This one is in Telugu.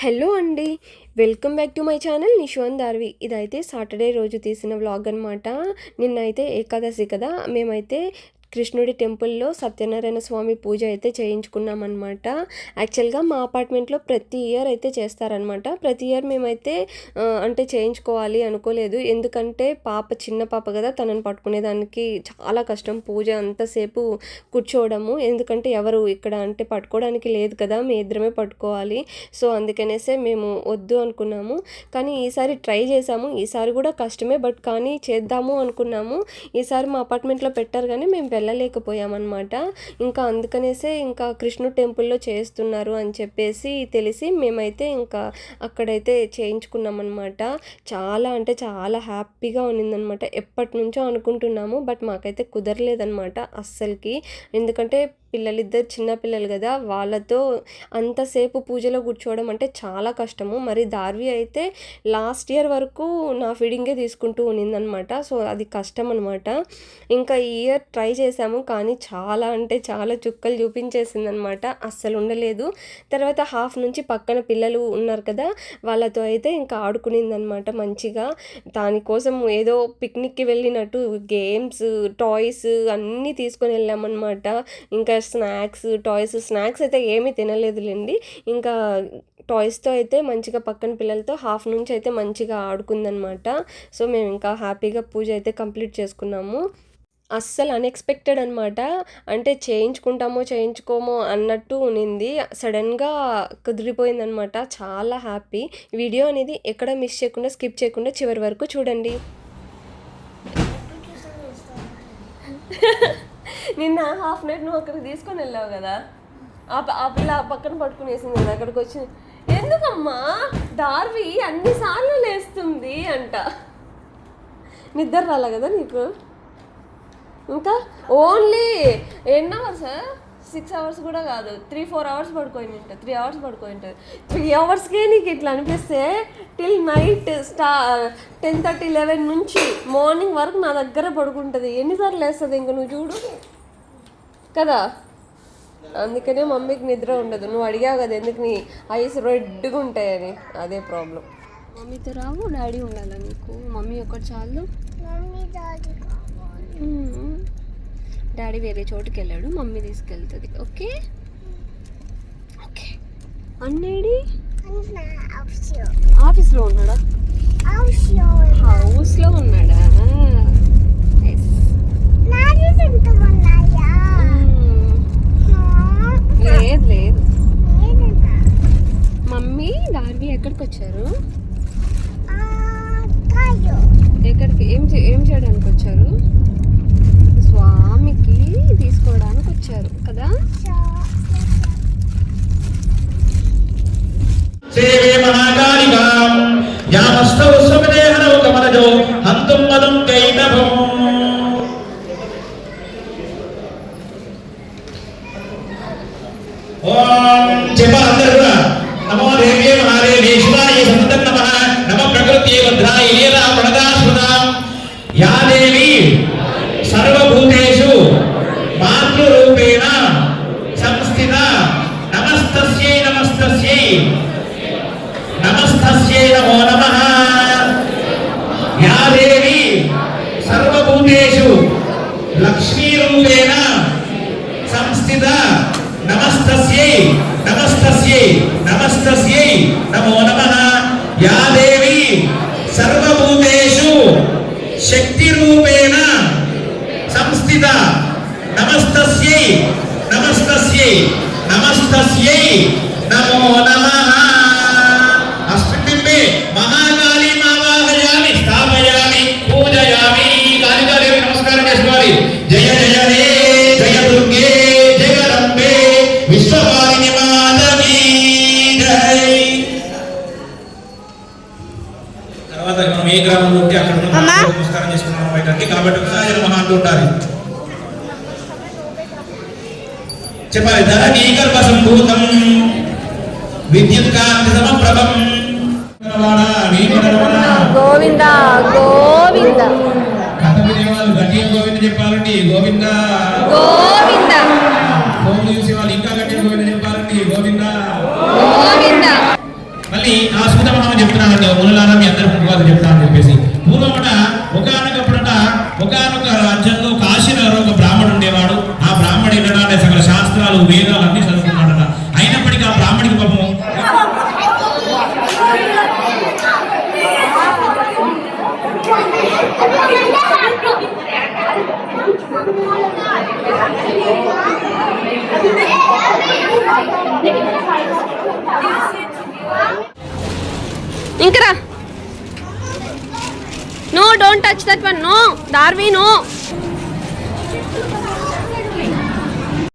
హలో అండి. Welcome back to my channel Nishwanth Darvi. ఇదైతే సాటర్డే రోజు తీసిన వ్లాగ్ అనమాట నిన్నైతే ఏకాదశి కదా. మేమైతే కృష్ణుడి టెంపుల్లో సత్యనారాయణ స్వామి పూజ అయితే చేయించుకున్నాం అనమాట యాక్చువల్గా మా అపార్ట్మెంట్లో ప్రతి ఇయర్ అయితే చేస్తారనమాట ప్రతి ఇయర్ మేమైతే అంటే చేయించుకోవాలి అనుకోలేదు. ఎందుకంటే పాప చిన్న పాప కదా తనని పట్టుకునేదానికి చాలా కష్టం. పూజ అంతసేపు కూర్చోవడము. ఎందుకంటే ఎవరు ఇక్కడ అంటే పట్టుకోవడానికి లేదు కదా మీ ఇద్దరమే పట్టుకోవాలి. సో అందుకనేసే మేము వద్దు అనుకున్నాము. కానీ ఈసారి ట్రై చేసాము ఈసారి కూడా కష్టమే బట్ కానీ చేద్దాము అనుకున్నాము. ఈసారి మా అపార్ట్మెంట్లో పెట్టారు కానీ మేము వెళ్ళలేకపోయామన్నమాట. ఇంకా అందుకనేసే ఇంకా కృష్ణుడు టెంపుల్లో చేస్తున్నారు అని చెప్పేసి తెలిసి మేమైతే ఇంకా అక్కడైతే చేయించుకున్నాం అనమాట చాలా అంటే చాలా హ్యాపీగా ఉన్నిందనమాట ఎప్పటి నుంచో అనుకుంటున్నాము బట్ మాకైతే కుదరలేదనమాట అస్సలకి. ఎందుకంటే పిల్లలిద్దరు చిన్నపిల్లలు కదా వాళ్ళతో అంతసేపు పూజలో కూర్చోవడం అంటే చాలా కష్టము. మరి దార్వి అయితే లాస్ట్ ఇయర్ వరకు నా ఫీడింగే తీసుకుంటూ ఉన్నిందనమాట. సో అది కష్టం అనమాట ఇంకా ఈ ఇయర్ ట్రై చేశాము కానీ చాలా అంటే చాలా చుక్కలు చూపించేసింది అనమాట అస్సలు ఉండలేదు. తర్వాత హాఫ్ నుంచి పక్కన పిల్లలు ఉన్నారు కదా వాళ్ళతో అయితే ఇంకా ఆడుకునిందనమాట మంచిగా. దానికోసం ఏదో పిక్నిక్కి వెళ్ళినట్టు గేమ్స్ టాయ్స్ అన్నీ తీసుకొని వెళ్ళామన్నమాట ఇంకా స్నాక్స్ టాయ్స్ స్నాక్స్ అయితే ఏమీ తినలేదులేండి. ఇంకా టాయ్స్తో అయితే మంచిగా పక్కన పిల్లలతో హాఫ్ నుంచి అయితే మంచిగా ఆడుకుందనమాట. సో మేము ఇంకా హ్యాపీగా పూజ అయితే కంప్లీట్ చేసుకున్నాము. అస్సలు అన్ఎక్స్పెక్టెడ్ అనమాట. అంటే చేయించుకుంటామో చేయించుకోమో అన్నట్టు ఉన్నింది. సడన్గా కుదిరిపోయిందనమాట. చాలా హ్యాపీ. వీడియో అనేది ఎక్కడ మిస్ చేయకుండా స్కిప్ చేయకుండా చివరి వరకు చూడండి. నిన్న హాఫ్ నైట్ నువ్వు అక్కడికి తీసుకొని వెళ్ళావు కదా? ఆ ఆ పిల్ల పక్కన పక్కన పట్టుకునేసింది కదా అక్కడికి వచ్చి ఎందుకమ్మా? దార్వి అన్నిసార్లు లేస్తుంది అంట. నిద్ర రాలే కదా నీకు? ఇంకా ఓన్లీ ఎన్ని అవర్స్? సిక్స్ అవర్స్ కూడా కాదు. త్రీ ఫోర్ అవర్స్ పడుకోయి ఉంటుంది త్రీ అవర్స్ పడుకోయి ఉంటుంది త్రీ అవర్స్కే నీకు ఇట్లా అనిపిస్తే టిల్ నైట్ స్టా టెన్ థర్టీ లెవెన్ నుంచి మార్నింగ్ వరకు నా దగ్గర పడుకుంటుంది. ఎన్నిసార్లు లేస్తుంది ఇంక నువ్వు చూడు. కదా? అందుకనే మమ్మీకి నిద్ర ఉండదు. నువ్వు అడిగావు కదా ఎందుకు నీ ఐస్ రెడ్గా ఉంటాయని. అదే ప్రాబ్లం మమ్మీతో రావు డాడీ ఉండాలా నీకు? మమ్మీ ఒకటి చాలు. డాడీ వేరే చోటుకి వెళ్ళాడు మమ్మీ తీసుకెళ్తుంది. ఓకే? ఓకే. అన్నేడి? ఆఫీస్లో ఉన్నాడా. హౌస్లో ఉన్నాడా Yes. మ్మ్. లేదు లేదు మమ్మీ డార్వి ఎక్కడికి వచ్చారు ఎక్కడికి? ఏం ఏం చేయడానికి వచ్చారు స్వామికి తీసుకోవడానికి వచ్చారు కదా సేవే కమలజో హంతుం మదం ఓం యాదేవి సర్వభూతేషు మాతృరూపేణ సంస్థిత నమస్తస్యై నమస్తస్యై. నమస్తస్యై నమో నమ. యాదేవి సర్వభూతేషు లక్ష్మీరూపేణ సంస్థిత నమస్తస్యై. నమస్తస్యై నమస్తస్యై నమో నమ. యాదేవి సర్వ సంస్థిత నమస్తస్యై. నమస్తస్యై. నమస్తస్యై. నమో నమః. అస్మిన్ బింబే మహాకాళీ మావాహయామి స్థాపయామి పూజయామి. కాళికాదేవి నమస్కారం చేసుకోవాలి. జయ జయ రే జయ దుర్గే జగదంబే విశ్వవాణి మాధవి జై. తర్వాత మనం ఏ గ్రామంలో ఉంటే అక్కడ నమస్కారం చేసుకున్నాం కాబట్టి ఒకసారి మహా అంటూ ఉండాలి చెప్పాలి ధరణీ గర్భ సంభూతం విద్యుత్ కాంతి సమప్రభం గోవింద గోవింద. కథ వినేవాళ్ళు గట్టిగా గోవింద చెప్పాలండి. గోవింద. గోవింద. ఫోన్ చూసే వాళ్ళు ఇంకా గట్టిగా గోవింద చెప్పాలండి. గోవింద. గోవింద. మళ్ళీ ఆ సూతమహం చెప్తున్నాడు మునులారా మీ అందరి ముందు చెప్తా అని చెప్పేసి పూర్వమట ఒకనొక శాస్త్రాలు వేదాలు అన్ని చదువుకున్నాడట. అయినప్పటికీ ఆ బ్రాహ్మడికి పాపం ఇంకరా. No don't touch that one no Darvi no.